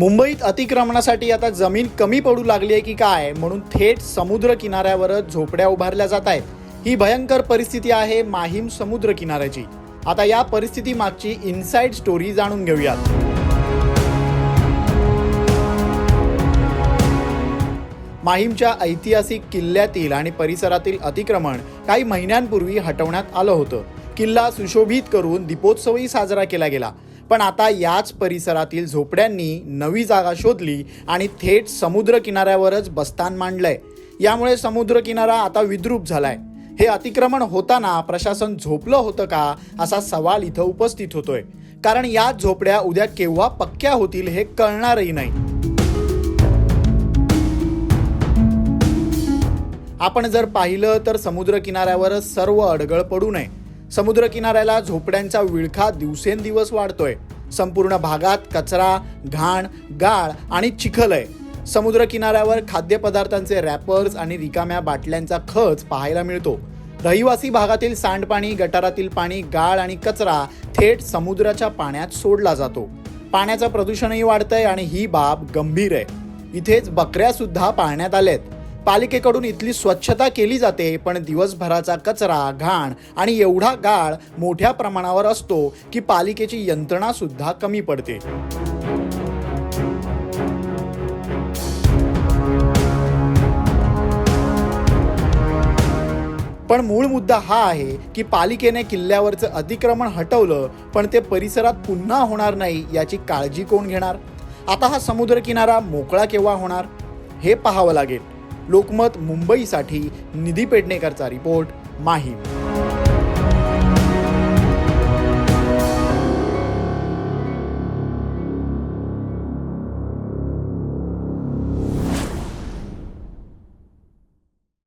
मुंबईत अतिक्रमणासाठी आता जमीन कमी पडू लागली आहे की काय? म्हणून थेट समुद्र किनाऱ्यावरच झोपड्या उभारल्या जात आहेत. ही भयंकर परिस्थिती आहे माहीम समुद्र किनाऱ्याची आता या परिस्थिती मागची इनसाइड स्टोरी जाणून घेऊयात. माहीमच्या ऐतिहासिक किल्ल्यातील आणि परिसरातील अतिक्रमण काही महिन्यांपूर्वी हटवण्यात आलं होतं. किल्ला सुशोभित करून दीपोत्सवही साजरा केला गेला. पण आता याच परिसरातील झोपड्यांनी नवी जागा शोधली आणि थेट समुद्र किनाऱ्यावरच बस्तान मांडलंय. यामुळे समुद्र किनारा आता विद्रूप झालाय. हे अतिक्रमण होताना प्रशासन झोपलं होतं का असा सवाल इथं उपस्थित होतोय. कारण या झोपड्या उद्या केव्हा पक्क्या होतील हे कळणारही नाही. आपण जर पाहिलं तर समुद्र किनाऱ्यावर सर्व अडगळ पडू नये. समुद्रकिनाऱ्याला झोपड्यांचा विळखा दिवसेंदिवस वाढतोय. संपूर्ण भागात कचरा घाण गाळ आणि चिखल आहे. समुद्र किनाऱ्यावर खाद्यपदार्थांचे रॅपर्स आणि रिकाम्या बाटल्यांचा खच पाहायला मिळतो. रहिवासी भागातील सांडपाणी गटारातील पाणी गाळ आणि कचरा थेट समुद्राच्या पाण्यात सोडला जातो. पाण्याचं प्रदूषणही वाढतंय आणि ही बाब गंभीर आहे. इथेच बकऱ्या सुद्धा पाळण्यात आल्यात. पालिकेकडून इथली स्वच्छता केली जाते पण दिवसभराचा कचरा घाण आणि एवढा गाळ मोठ्या प्रमाणावर असतो की पालिकेची यंत्रणा सुद्धा कमी पडते. पण मूळ मुद्दा हा आहे की पालिकेने किल्ल्यावरचं अतिक्रमण हटवलं पण ते परिसरात पुन्हा होणार नाही याची काळजी कोण घेणार? आता हा समुद्र किनारा मोकळा केव्हा होणार? हे पाहावं लागेल. लोकमत मुंबईसाठी निधी पेडणेकरचा रिपोर्ट माहीम.